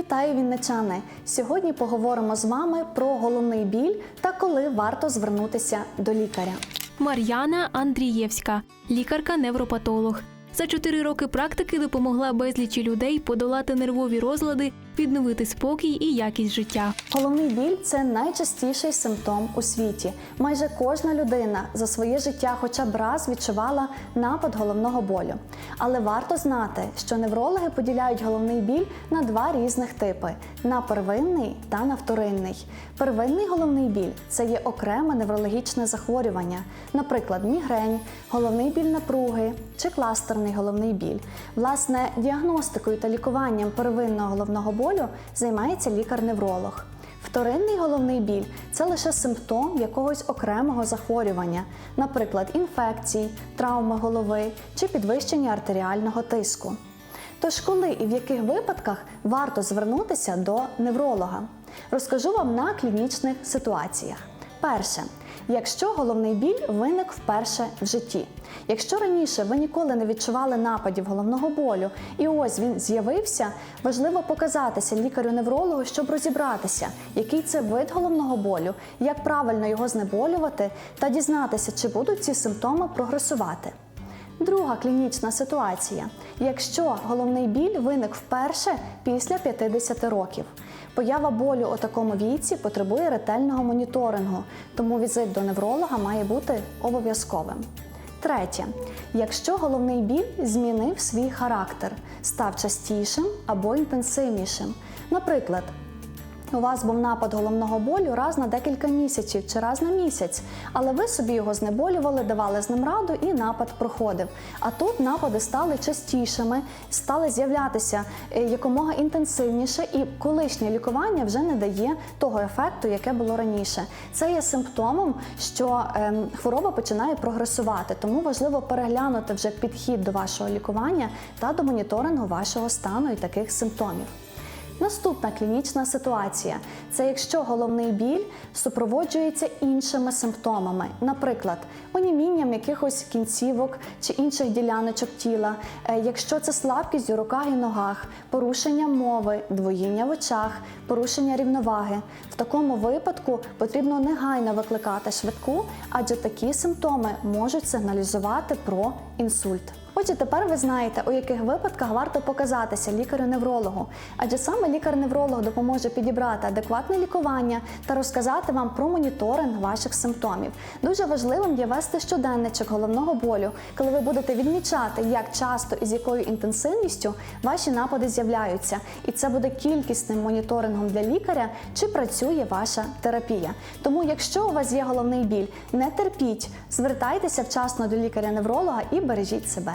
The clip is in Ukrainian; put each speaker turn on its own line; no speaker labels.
Вітаю вінничани! Сьогодні поговоримо з вами про головний біль та коли варто звернутися до лікаря.
Мар'яна Андрієвська, лікарка-невропатолог. За чотири роки практики допомогла безлічі людей подолати нервові розлади, відновити спокій і якість життя.
Головний біль це найчастіший симптом у світі. Майже кожна людина за своє життя хоча б раз відчувала напад головного болю. Але варто знати, що неврологи поділяють головний біль на два різних типи: на первинний та на вторинний. Первинний головний біль це є окреме неврологічне захворювання, наприклад, мігрень, головний біль напруги чи кластерний головний біль. Власне, діагностикою та лікуванням первинного головного болю займається лікар-невролог. Вторинний головний біль це лише симптом якогось окремого захворювання, наприклад, інфекцій, травми голови чи підвищення артеріального тиску. Тож, коли і в яких випадках варто звернутися до невролога? Розкажу вам на клінічних ситуаціях. Перше, якщо головний біль виник вперше в житті. Якщо раніше ви ніколи не відчували нападів головного болю, і ось він з'явився, важливо показатися лікарю-неврологу, щоб розібратися, який це вид головного болю, як правильно його знеболювати та дізнатися, чи будуть ці симптоми прогресувати. Друга клінічна ситуація. Якщо головний біль виник вперше після 50 років. Поява болю у такому віці потребує ретельного моніторингу, тому візит до невролога має бути обов'язковим. Третє, якщо головний біль змінив свій характер, став частішим або інтенсивнішим. Наприклад, у вас був напад головного болю раз на декілька місяців чи раз на місяць, але ви собі його знеболювали, давали з ним раду, і напад проходив. А тут напади стали частішими, стали з'являтися е, якомога інтенсивніше, і колишнє лікування вже не дає того ефекту, яке було раніше. Це є симптомом, що ем, хвороба починає прогресувати, тому важливо переглянути вже підхід до вашого лікування та до моніторингу вашого стану і таких симптомів. Наступна клінічна ситуація це якщо головний біль супроводжується іншими симптомами, наприклад, онімінням якихось кінцівок чи інших діляночок тіла, Е, якщо це слабкість у руках і ногах, порушення мови, двоїння в очах, порушення рівноваги. В такому випадку потрібно негайно викликати швидку, адже такі симптоми можуть сигналізувати про інсульт. Отже, тепер ви знаєте, у яких випадках варто показатися лікарю-неврологу, адже саме лікар-невролог допоможе підібрати адекватне лікування та розказати вам про моніторинг ваших симптомів. Дуже важливим є вести щоденничок головного болю, коли ви будете відмічати, як часто і з якою інтенсивністю ваші напади з'являються. І це буде кількісним моніторингом для лікаря, чи працює ваша терапія. Тому, якщо у вас є головний біль, не терпіть, звертайтеся вчасно до лікаря-невролога і бережіть себе.